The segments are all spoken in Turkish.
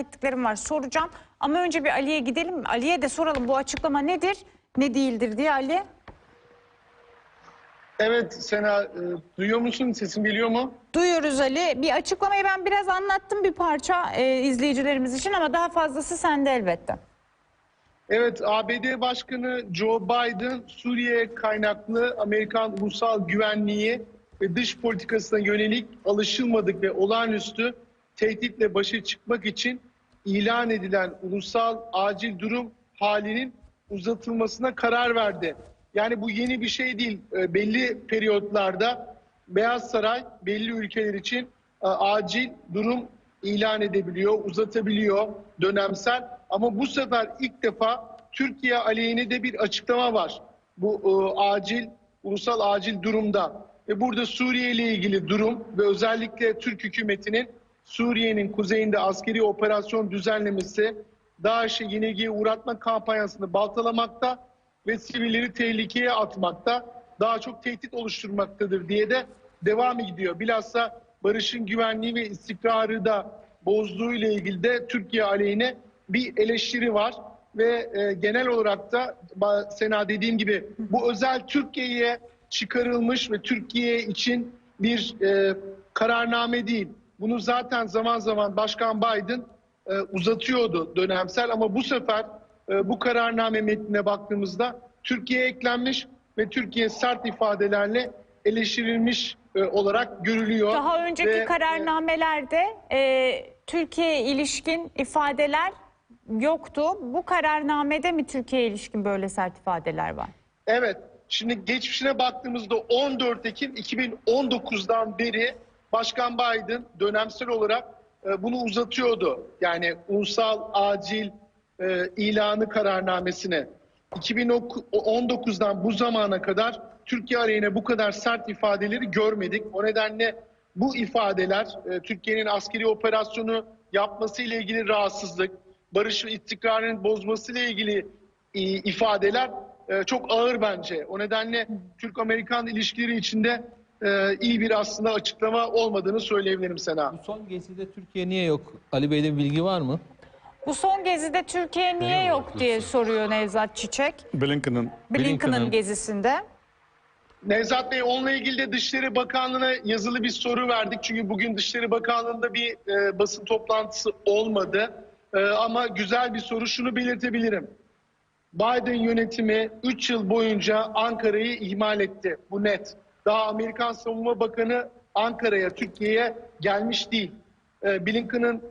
ettiklerim var soracağım. Ama önce bir Ali'ye gidelim. Ali'ye de soralım bu açıklama nedir, ne değildir diye Ali. Evet Sena, e, duyuyor musun? Sesim geliyor mu? Duyuyoruz Ali. Bir açıklamayı ben biraz anlattım bir parça e, izleyicilerimiz için ama daha fazlası sende elbette. Evet, ABD Başkanı Joe Biden, Suriye kaynaklı Amerikan ulusal güvenliği ve dış politikasına yönelik alışılmadık ve olağanüstü tehditle başa çıkmak için ilan edilen ulusal acil durum halinin uzatılmasına karar verdi. Yani bu yeni bir şey değil. E, Belli periyotlarda Beyaz Saray belli ülkeler için e, acil durum ilan edebiliyor, uzatabiliyor dönemsel. Ama bu sefer ilk defa Türkiye aleyhine de bir açıklama var. Bu e, acil, ulusal acil durumda. Ve burada Suriye ile ilgili durum ve özellikle Türk hükümetinin Suriye'nin kuzeyinde askeri operasyon düzenlemesi, DAEŞ'e yenilgiye uğratma kampanyasını baltalamakta ve sivilleri tehlikeye atmakta, daha çok tehdit oluşturmaktadır diye de devam ediyor. Bilhassa barışın güvenliği ve istikrarı da bozduğu ile ilgili de Türkiye aleyhine bir eleştiri var ve e, genel olarak da Sena dediğim gibi bu özel Türkiye'ye çıkarılmış ve Türkiye için bir e, kararname değil. Bunu zaten zaman zaman Başkan Biden e, uzatıyordu dönemsel ama bu sefer e, bu kararname metnine baktığımızda Türkiye eklenmiş ve Türkiye sert ifadelerle eleştirilmiş e, olarak görülüyor. Daha önceki Ve, e, kararnamelerde e, Türkiye'ye ilişkin ifadeler yoktu. Bu kararnamede mi Türkiye'ye ilişkin böyle sert ifadeler var? Evet. Şimdi geçmişine baktığımızda 14 Ekim 2019'dan beri Başkan Biden dönemsel olarak e, bunu uzatıyordu. Yani ulusal acil e, ilanı kararnamesine. 2019'dan bu zamana kadar Türkiye aleyhine bu kadar sert ifadeleri görmedik. O nedenle bu ifadeler e, Türkiye'nin askeri operasyonu yapması ile ilgili rahatsızlık, barış ve istikrarın bozması ile ilgili e, ifadeler e, çok ağır bence. O nedenle Türk-Amerikan ilişkileri içinde e, iyi bir aslında açıklama olmadığını söyleyebilirim Sena. Bu son gezide Türkiye niye yok? Ali Bey'de bir bilgi var mı? Bu son gezide Türkiye niye yok diye soruyor Nevzat Çiçek. Blinken'ın Blinken'ın Blinken'ın- gezisinde. Nevzat Bey onunla ilgili de Dışişleri Bakanlığı'na yazılı bir soru verdik. Çünkü bugün Dışişleri Bakanlığı'nda bir e, basın toplantısı olmadı. E, ama güzel bir soru şunu belirtebilirim. Biden yönetimi 3 yıl boyunca Ankara'yı ihmal etti. Bu net. Daha Amerikan Savunma Bakanı Ankara'ya, Türkiye'ye gelmiş değil. E, Blinken'ın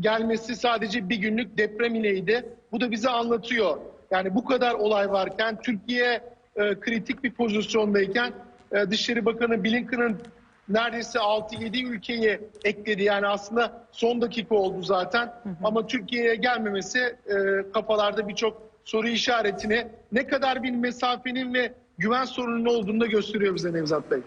gelmesi sadece bir günlük deprem ileydi. Bu da bize anlatıyor. Yani bu kadar olay varken Türkiye e, kritik bir pozisyondayken e, Dışişleri Bakanı Blinken'ın neredeyse 6-7 ülkeyi ekledi. Yani aslında son dakika oldu zaten. Ama Türkiye'ye gelmemesi e, kafalarda birçok soru işaretini ne kadar bir mesafenin ve güven sorununun olduğunu da gösteriyor bize Nevzat Bey.